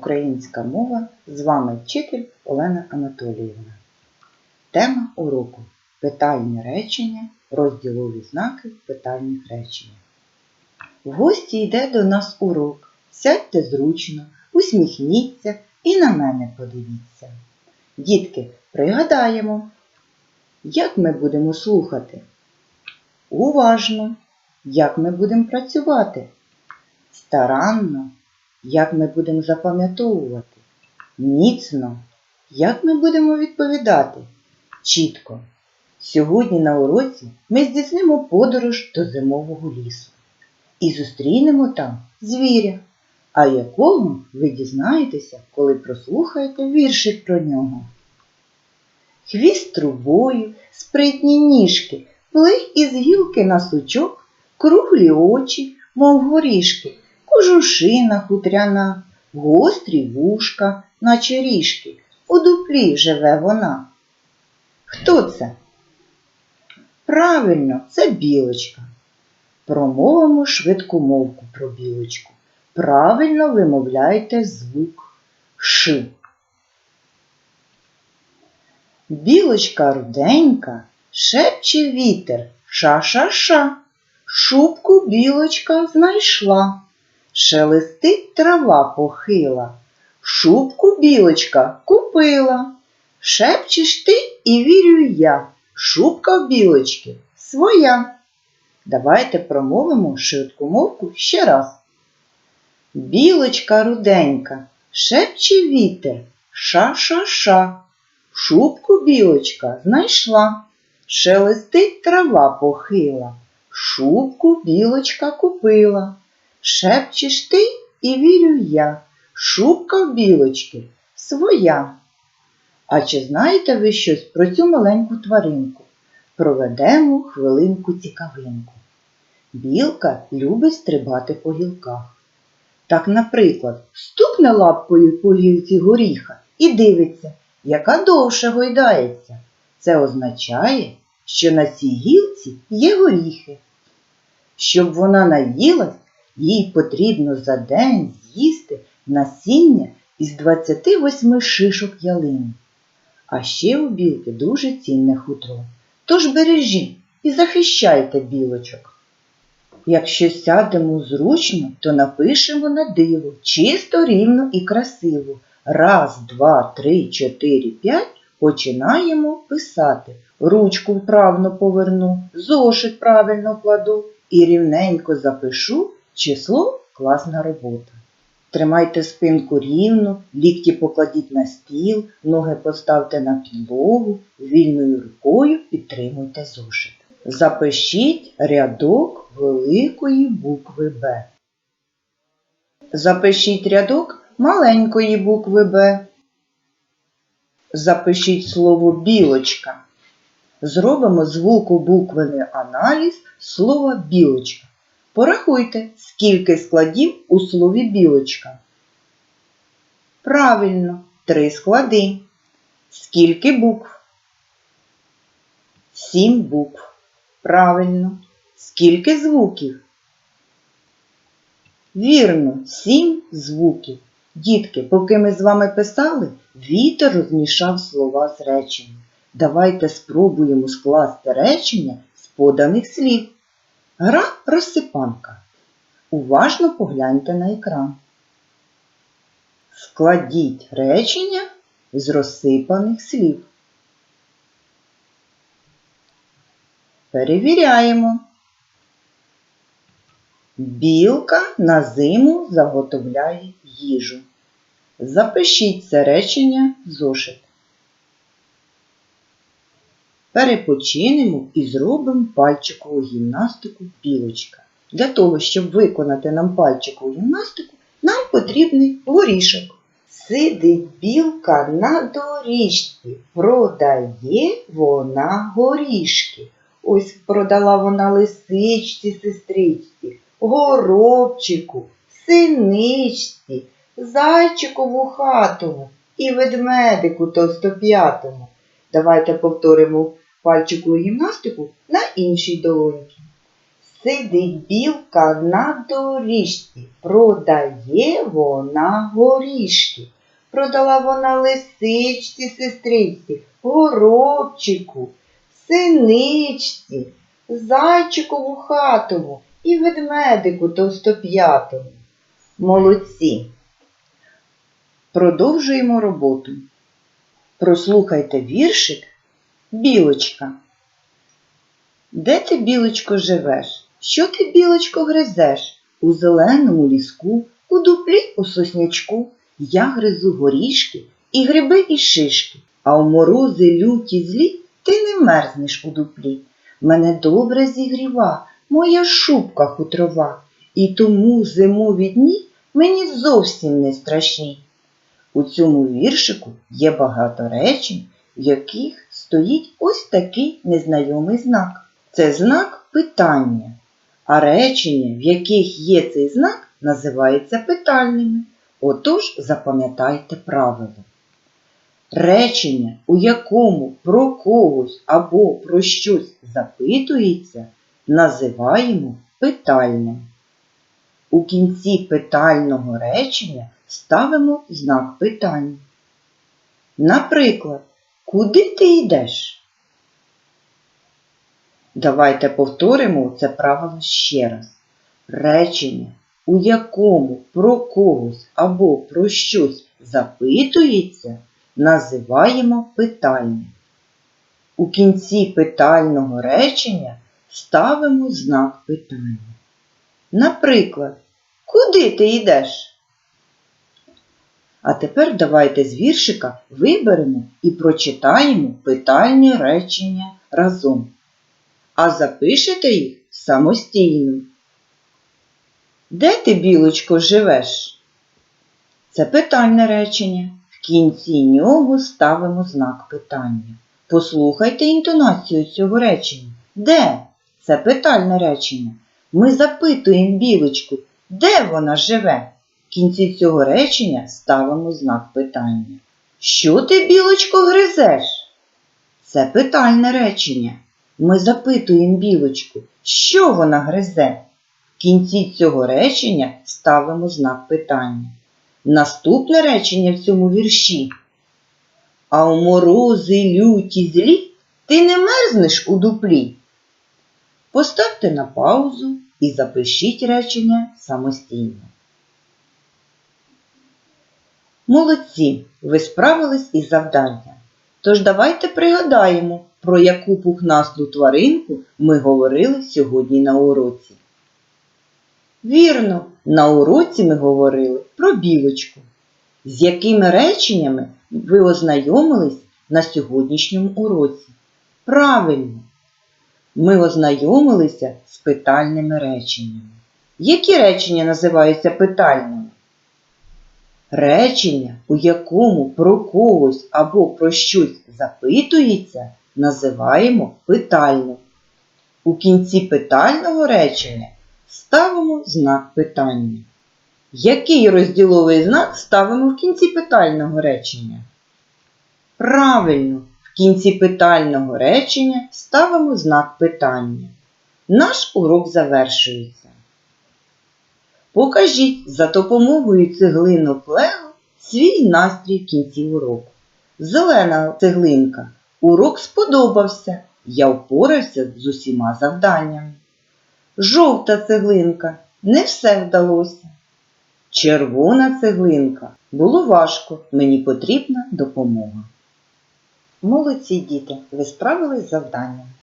Українська мова. З вами вчитель Олена Анатоліївна. Тема уроку Питальне речення, розділові знаки питальних речень. В гості йде до нас урок. Сядьте зручно, усміхніться і на мене подивіться. Дітки, пригадаємо, як ми будемо слухати. Уважно, як ми будемо працювати. Старанно, як ми будемо запам'ятовувати. Міцно, як ми будемо відповідати. Чітко. Сьогодні на уроці ми здійснимо подорож до зимового лісу і зустрінемо там звіря, а якого ви дізнаєтеся, коли прослухаєте віршик про нього. Хвіст трубою, спритні ніжки, плих із гілки на сучок, круглі очі, мов горішки, кожушина хутряна, гострі вушка, наче ріжки, у дуплі живе вона. Хто це? Правильно, це білочка. Промовимо швидку мовку про білочку. Правильно вимовляйте звук Ш. Білочка руденька, шепче вітер, ша-ша-ша. Шубку білочка знайшла. Шелестить трава похила. Шубку білочка купила. Шепчеш ти і вірю я. Шубка в білочки своя. Давайте промовимо швидку мовку ще раз. Білочка руденька, шепче вітер, ша-ша-ша. Шубку білочка знайшла, шелестить трава похила. Шубку білочка купила. Шепчеш ти і вірю я. Шубка в білочки своя. А чи знаєте ви щось про цю маленьку тваринку? Проведемо хвилинку цікавинку. Білка любить стрибати по гілках. Так, наприклад, стукне лапкою по гілці горіха і дивиться, яка довше гойдається. Це означає, що на цій гілці є горіхи. Щоб вона наїлась, їй потрібно за день з'їсти насіння із 28 шишок ялини. А ще у білки дуже цінне хутро. Тож бережіть і захищайте білочок. Якщо сядемо зручно, то напишемо на диво, чисто, рівно і красиво. Раз, два, три, чотири, п'ять починаємо писати. Ручку вправно поверну, зошит правильно кладу і рівненько запишу число класна робота. Тримайте спинку рівно, лікті покладіть на стіл, ноги поставте на підлогу, вільною рукою підтримуйте зошит. Запишіть рядок великої букви Б. Запишіть рядок маленької букви Б. Запишіть слово білочка. Зробимо звукобуквений аналіз слова білочка. Порахуйте, скільки складів у слові білочка. Правильно, три склади. Скільки букв? Сім букв. Правильно. Скільки звуків? Вірно, сім звуків. Дітки, поки ми з вами писали, вітер розмішав слова з реченням. Давайте спробуємо скласти речення з поданих слів. Гра розсипанка. Уважно погляньте на екран. Складіть речення з розсипаних слів. Перевіряємо. Білка на зиму заготовляє їжу. Запишіть це речення в зошит. Перепочинемо і зробимо пальчикову гімнастику білочка. Для того, щоб виконати нам пальчикову гімнастику, нам потрібний горішок. Сидить білка на доріжці, продає вона горішки. Ось продала вона лисичці, сестричці, горобчику, синичці, зайчикову хатому і ведмедику товстоп'ятому. Давайте повторимо пальчикову гімнастику на іншій долоньці. Сидить білка на доріжці, продає вона горішки. Продала вона лисичці, сестриці, горобчику, синичці, зайчику вухатому і ведмедику товстоп'ятому. Молодці. Продовжуємо роботу. Прослухайте віршик Білочка. Де ти, білочко, живеш? Що ти, білочко, гризеш? У зеленому ліску, у дуплі у соснячку. Я гризу горішки і гриби і шишки, а у морози люті злі ти не мерзнеш у дуплі. Мене добре зігріва моя шубка хутрова, і тому зимові дні мені зовсім не страшні. У цьому віршику є багато речень, в яких стоїть ось такий незнайомий знак. Це знак питання, а речення, в яких є цей знак, називаються питальними. Отож запам'ятайте правило. Речення, у якому про когось або про щось запитується, називаємо питальним. У кінці питального речення ставимо знак питання. Наприклад, куди ти йдеш? Давайте повторимо це правило ще раз. Речення, у якому про когось або про щось запитується, називаємо питальним. У кінці питального речення ставимо знак питання. Наприклад, куди ти йдеш? А тепер давайте з віршика виберемо і прочитаємо питальні речення разом. А запишете їх самостійно. Де ти, білочко, живеш? Це питальне речення. В кінці нього ставимо знак питання. Послухайте інтонацію цього речення. Де? Це питальне речення. Ми запитуємо білочку, де вона живе? В кінці цього речення ставимо знак питання. Що ти, білочко, гризеш? Це питальне речення. Ми запитуємо білочку, що вона гризе? В кінці цього речення ставимо знак питання. Наступне речення в цьому вірші. А у морози люті злі ти не мерзнеш у дуплі. Поставте на паузу і запишіть речення самостійно. Молодці, ви справились із завданням. Тож давайте пригадаємо, про яку пухнасту тваринку ми говорили сьогодні на уроці. Вірно, на уроці ми говорили про білочку. З якими реченнями ви ознайомились на сьогоднішньому уроці? Правильно, ми ознайомилися з питальними реченнями. Які речення називаються питальними? Речення, у якому про когось або про щось запитується, називаємо питальним. У кінці питального речення ставимо знак питання. Який розділовий знак ставимо в кінці питального речення? Правильно, в кінці питального речення ставимо знак питання. Наш урок завершується. Покажіть за допомогою цеглинок Лего свій настрій в кінці уроку. Зелена цеглинка. Урок сподобався. Я впорався з усіма завданнями. Жовта цеглинка. Не все вдалося. Червона цеглинка. Було важко, мені потрібна допомога. Молодці діти, ви справились з завданням.